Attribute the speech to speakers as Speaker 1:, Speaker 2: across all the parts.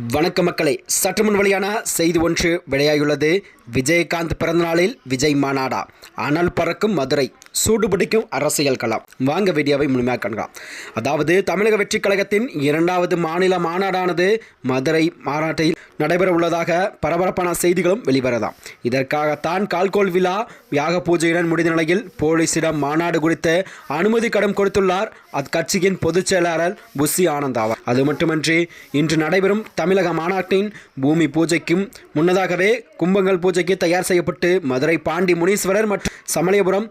Speaker 1: வணக்க மக்களே. சற்று முன் வெளியான செய்தி ஒன்று வெளியாகியுள்ளது. விஜயகாந்த் பிறந்தநாளில் விஜய் மாநாடா. அனல் பறக்கும் மதுரை. சூடு பிடிக்கும் அரசியல் களம். வாங்க வீடியோவை முழுமையாக காண்கலாம். அதாவது தமிழக வெற்றிக் கழகத்தின் இரண்டாவது மாநில மாநாடானது மதுரை மாநாட்டில் நடைபெற உள்ளதாக பரபரப்பான செய்திகளும் வெளிவரதாம் இதற்காகத்தான் கால்கோல் விழா யாக பூஜையுடன் முடிந்த நிலையில் போலீசிடம் மாநாடு குறித்து அனுமதி கடன் கொடுத்துள்ளார் அக்கட்சியின் பொதுச் செயலாளர் புஷி ஆனந்த் ஆவார். அது மட்டுமன்றி இன்று நடைபெறும் தமிழக மாநாட்டின் பூமி பூஜைக்கும் முன்னதாகவே கும்பங்கள் பூஜைக்கு தயார் செய்யப்பட்டு மதுரை பாண்டி முனீஸ்வரர் மற்றும் சமலையபுரம் சமயபுரம்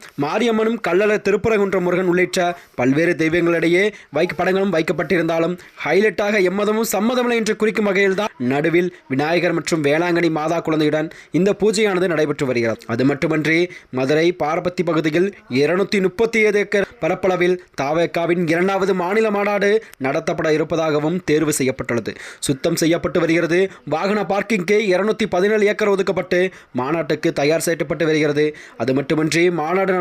Speaker 1: மாரியம்மனும் கள்ளழ திருப்பரங்குன்ற முருகன் உள்ளிட்ட பல்வேறு தெய்வங்களிடையே வைக்க படங்களும் வைக்கப்பட்டிருந்தாலும் ஹைலைட்டாக எம்மதமும் சம்மதமில்லை என்று குறிக்கும் வகையில்தான் நடுவில் விநாயகர் மற்றும் வேளாங்கண்ணி மாதா குழந்தையுடன் இந்த பூஜையானது நடைபெற்று வருகிறது. அது மட்டுமன்றி மதுரை பாரபத்தி பகுதியில் இருநூத்தி முப்பத்தி ஏழு ஏக்கர் பரப்பளவில் தாவேக்காவின் இரண்டாவது மாநில மாநாடு நடத்தப்பட இருப்பதாகவும் தேர்வு செய்யப்பட்டுள்ளது. சுத்தம் செய்யப்பட்டு வருகிறது. வாகன பார்க்கிங்க்கு இருநூத்தி பதினேழு ஏக்கர் ஒதுக்கப்பட்டு மாநாட்டுக்கு தயார் செய்யப்பட்டு வருகிறது. அது மட்டுமின்றி மாநாடு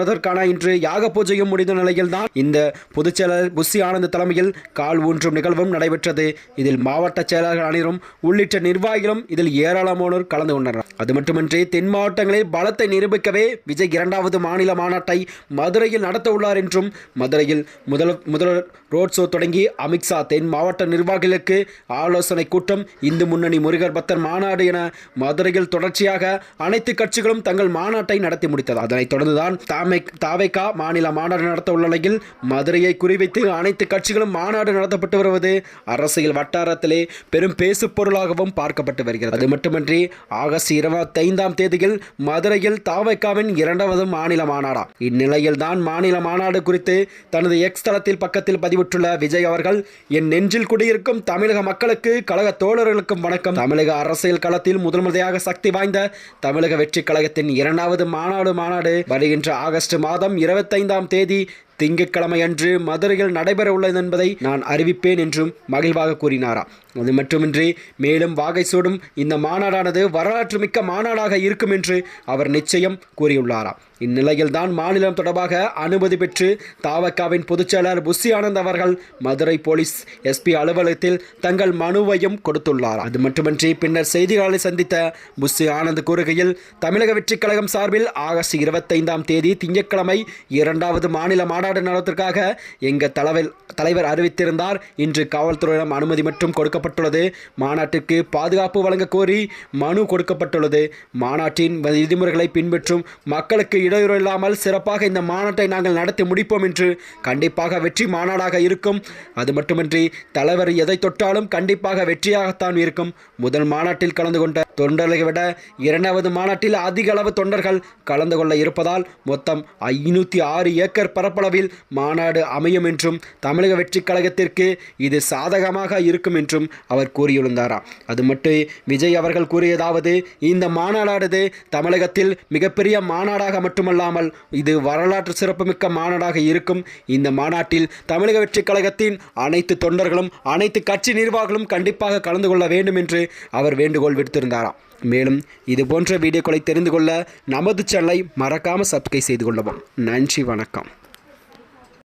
Speaker 1: நடத்துவதற்கான இன்று யாக பூஜையும் முடிந்த நிலையில்தான் இந்த பொதுச் செயலர் புஷி ஆனந்த் தலைமையில் கால் ஊன்றும் நிகழ்வும் நடைபெற்றது. இதில் மாவட்ட செயலாளர்கள் அனைவரும் உள்ளிட்ட நிர்வாகிகளும் இதில் ஏராளமானோர் கலந்து கொண்டனர். அது மட்டுமின்றி தென் மாவட்டங்களில் பலத்தை நிரூபிக்கவே விஜய் இரண்டாவது மாநில மாநாட்டை மதுரையில் நடத்த உள்ளார் என்றும் மதுரையில் முதல் முதல் ரோட் ஷோ தொடங்கி அமித்ஷா தென் மாவட்ட நிர்வாகிகளுக்கு ஆலோசனை கூட்டம் இந்து முன்னணி முருகர் பக்தர் மாநாடு என மதுரையில் தொடர்ச்சியாக அனைத்து கட்சிகளும் தங்கள் மாநாட்டை நடத்தி முடித்தது. அதனைத் தொடர்ந்துதான் தாமை தாவைக்கா மாநில மாநாடு நடத்த உள்ள நிலையில் மதுரையை குறிவைத்து அனைத்து கட்சிகளும் மாநாடு நடத்தப்பட்டு வருவது அரசியல் வட்டாரத்திலே பெரும் பேசு பொருளாகவும் பார்க்கப்பட்டு வருகிறது. அது மட்டுமின்றி ஆகஸ்ட் இருபத்தைந்தாம் தேதியில் மதுரையில் தாவைக்காவின் இரண்டாவது மாநில மாநாடா. இந்நிலையில் தான் மாநில மாநாடு குறித்து தனது எக்ஸ் தளத்தில் பக்கத்தில் பதிவிட்டுள்ள விஜய் அவர்கள் என் நெஞ்சில் குடியிருக்கும் தமிழக மக்களுக்கு கழக தோழர்களுக்கும் வணக்கம். தமிழக அரசியல் களத்தில் முதன்முறையாக சக்தி வாய்ந்த தமிழக வெற்றி கழகத்தின் இரண்டாவது மாநாடு மாநாடு வருகின்ற ஆகஸ்ட் மாதம் இருபத்தைந்தாம் தேதி திங்கட்கிழமை அன்று மதுரையில் நடைபெறவுள்ளது என்பதை நான் அறிவிப்பேன் என்றும் மகிழ்வாக கூறினாராம் அது மட்டுமின்றி மேலும் வாகை சூடும் இந்த மாநாடானது வரலாற்று மிக்க மாநாடாக இருக்கும் என்று அவர் நிச்சயம் கூறியுள்ளாராம் இந்நிலையில் தான் மாநிலம் தொடர்பாக அனுமதி பெற்று தாவக்காவின் பொதுச்செயலர் புஷி ஆனந்த் அவர்கள் மதுரை போலீஸ் எஸ்பி அலுவலகத்தில் தங்கள் மனுவையும் கொடுத்துள்ளார். அது மட்டுமின்றி பின்னர் செய்தியாளரை சந்தித்த புஷி ஆனந்த் கூறுகையில் தமிழக வெற்றிக் கழகம் சார்பில் ஆகஸ்ட் இருபத்தைந்தாம் தேதி திங்கட்கிழமை இரண்டாவது மாநில மாநாடு நடத்துவதற்காக எங்கள் தலைவர் தலைவர் அறிவித்திருந்தார். இன்று காவல்துறையிடம் அனுமதி மட்டும் கொடுக்கப்பட்டுள்ளது. மாநாட்டிற்கு பாதுகாப்பு வழங்க கோரி மனு கொடுக்கப்பட்டுள்ளது. மாநாட்டின் விதிமுறைகளை பின்பற்றும் மக்களுக்கு இடையூறு இல்லாமல் சிறப்பாக இந்த மாநாட்டை நாங்கள் நடத்தி முடிப்போம் என்று கண்டிப்பாக வெற்றி மாநாடாக இருக்கும். அது மட்டுமின்றி தலைவர் எதை தொட்டாலும் கண்டிப்பாக வெற்றியாகத்தான் இருக்கும். முதல் மாநாட்டில் கலந்து கொண்ட தொண்டர்களை விட இரண்டாவது மாநாட்டில் அதிக அளவு தொண்டர்கள் கலந்து கொள்ள இருப்பதால் மொத்தம் ஐநூற்றி ஆறு ஏக்கர் பரப்பளவில் மாநாடு அமையும் என்றும் தமிழக வெற்றிக் கழகத்திற்கு இது சாதகமாக இருக்கும் என்றும் அவர் கூறியிருந்தாராம் அது மட்டும் விஜய் அவர்கள் கூறியதாவது இந்த மாநாடானது தமிழகத்தில் மிகப்பெரிய மாநாடாக மட்டுமல்லாமல் இது வரலாற்று சிறப்புமிக்க மாநாடாக இருக்கும். இந்த மாநாட்டில் தமிழக வெற்றிக் கழகத்தின் அனைத்து தொண்டர்களும் அனைத்து கட்சி நிர்வாகிகளும் கண்டிப்பாக கலந்து கொள்ள வேண்டும் என்று அவர் வேண்டுகோள் விடுத்திருந்தாராம் மேலும் இது போன்ற வீடியோக்களை தெரிந்து கொள்ள நமது சேனலை மறக்காமல் சப்ஸ்கிரைப் செய்து கொள்ளவும். நன்றி வணக்கம்.